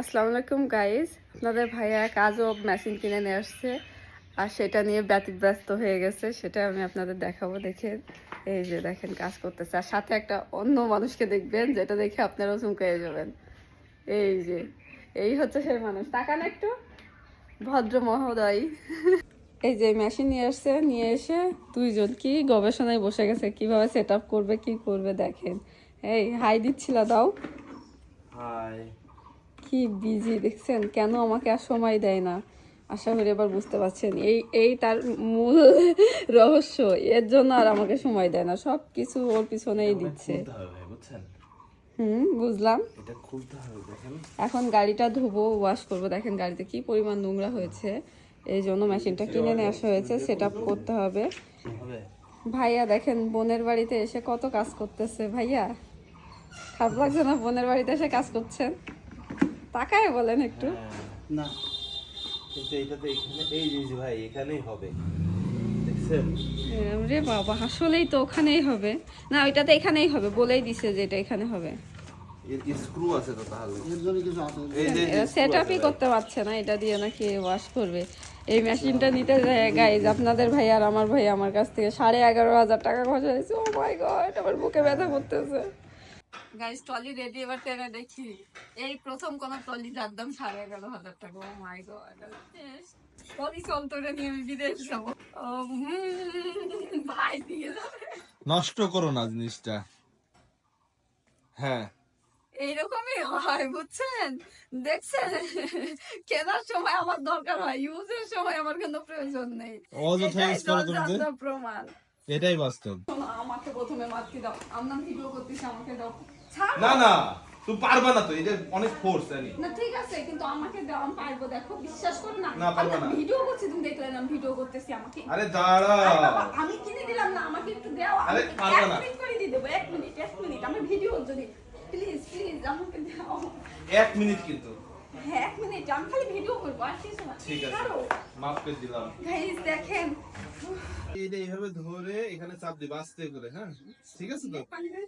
আসসালামু আলাইকুম গাইজ আপনাদের ভাইয়া কাজও মেশিন কিনে নিয়ে আসছে আর সেটা নিয়ে ব্যতিব্যস্ত হয়ে গেছে। সেটা আমি আপনাদের দেখাবো। দেখে এই যে দেখেন কাজ করতেছে। আর সাথে একটা অন্য মানুষকে দেখবেন, যেটা দেখে আপনারাও চমকে যাবেন। এই যে, এই হচ্ছে সেই মানুষ। তাকান একটু। ভদ্র মহোদয়। এই যে মেশিন নিয়ে আসছে, নিয়ে এসে দুইজন কি গবেষণায় বসে গেছে, কীভাবে সেট করবে, কি করবে দেখেন। এই হাই দিচ্ছিল দাও। হাই কি বিজি দেখছেন? কেন আমাকে আর সময় দেয় না? আশা করি এবার বুঝতে পারছেন। এই এই তার মূল রহস্য এর জন্য আর আমাকে সময় দেয় না। সব কিছু ওর পিছনেই দিচ্ছে। হুম বুঝলাম। এখন গাড়িটা ধুবো ওয়াশ করব। দেখেন গাড়িতে কি পরিমাণ নোংরা হয়েছে। এই জন্য মেশিনটা কিনে নিয়ে আসা হয়েছে। সেট আপ করতে হবে। হবে। ভাইয়া দেখেন বোনের বাড়িতে এসে কত কাজ করতেছে। ভাইয়া খারাপ লাগছে না? বোনের বাড়িতে এসে কাজ করছেন? তাকায় বলেন একটু। না কিন্তু এটাতে এখানে এই যে ভাই এখানেই হবে। রে বাবা আসলেই তো ওখানেই হবে। না ওইটাতে এখানেই হবে বলেই দিছে যে এটা এখানে হবে। স্ক্রু আছে তো তাহলে। এই সেট আপই করতে পারছে না এটা দিয়ে নাকি ওয়াশ করবে। এই মেশিনটা নিতে যায় গাইজ আপনাদের ভাই আর আমার ভাই আমার কাছ থেকে সাড়ে এগারো হাজার টাকা খরচা হয়েছে। ও মাই গড আমার বুকে ব্যথা করতেছে। গাইজ ট্রলি রেডি এবার টেনে দেখি। এই প্রথম কোন ট্রলি যার দাম সাড়ে এগারো হাজার টাকা। ও মাই গড ট্রলি নিয়ে আমি বিদেশ যাব। ভাই দিয়ে যাবে। নষ্ট করো না জিনিসটা। হ্যাঁ। এইরকমই হয় বুঝছেন? দেখছেন? কেনার সময় আমার দরকার হয় ইউজের সময় আমার কোনো প্রয়োজন নেই। প্রমাণ। এটাই বাস্তব। আমাকে প্রথমে মাতৃ দাও। আমরা ভিডিও করতেছি আমাকে দাও। না না তুমি পারবা না তো এটা অনেক ফোর্স জানি। না ঠিক আছে কিন্তু আমাকে দাও আমি পারব দেখো বিশ্বাস করো না। না, পারব না। ভিডিও করছি তুমি দেখলে না ভিডিও করতেছি আমাকে। আরে দাঁড়া আমি কিনে দিলাম না আমাকে একটু দাও আরে, পারব না। মিনিট করে দিয়ে দেবো এক মিনিট এক মিনিট আমি ভিডিও যদি প্লিজ প্লিজ আমাকে দাও। এক মিনিট কিন্তু। হ্যাঁ এক মিনিট আমি খালি ভিডিও করব আর কিছু না। ঠিক আছে। মাফ করে দিলাম। গাইস দেখেন এইভাবে ধরে এখানে চাপ দিবা করে হ্যাঁ? ঠিক আছে তো?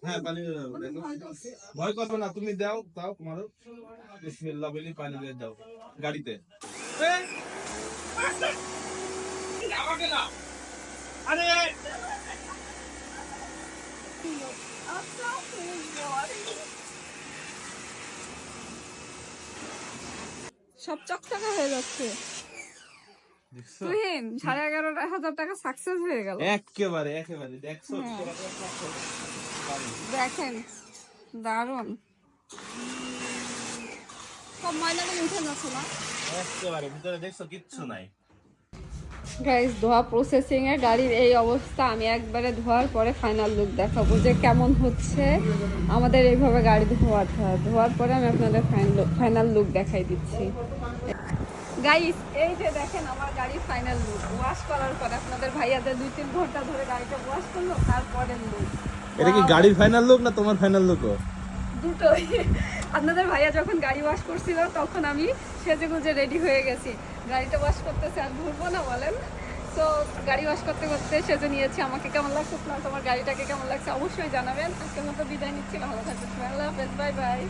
হ্যাঁ পানি ভয় করবে না, তুমি দাও তাও তোমারও। বিসমিল্লাহ বলি পানি দিয়ে দাও, গাড়িতে। আরে সব চকচকা হয়ে যাচ্ছে। তুহিন সাড়ে এগারো হাজার টাকা সাকসেস হয়ে গেল। একেবারে একেবারে দেখছ? দেখেন দারুণ সব ময়লাগুলো উঠে যাচ্ছে না? একেবারে ভিতরে দেখছ? কিচ্ছু নাই। গাইস ধোয়া প্রসেসিং এ গাড়ির এই অবস্থা আমি একবারে ধোয়ার পরে ফাইনাল লুক দেখাবো যে কেমন হচ্ছে। আমাদের এইভাবে গাড়ি ধোয়াতে হয়। ধোয়ার পরে আমি আপনাদের ফাইনাল লুক দেখাই দিচ্ছি। গাইস এই যে দেখেন আমার গাড়ির ফাইনাল লুক ওয়াশ করার পরে আপনাদের ভাইয়াদের দুই তিন ঘণ্টা ধরে গাড়িটা ওয়াশ করল তারপরে লুক এটা কি গাড়ির ফাইনাল লুক না তোমার ফাইনাল লুকও দুটোই। আপনাদের ভাইয়া যখন গাড়ি ওয়াশ করছিল তখন আমি সেজে গুজে রেডি হয়ে গেছি। গাড়িটা ওয়াশ করতেছে আর ঘুরবো না বলেন। তো গাড়ি ওয়াশ করতে করতে সেজে নিয়েছি। আমাকে কেমন লাগছে আমার গাড়িটাকে কেমন লাগছে? অবশ্যই জানাবেন। আজকের মতো বিদায় নিচ্ছি। ভালো থাকবেন। আল্লাহ হাফেজ। Bye bye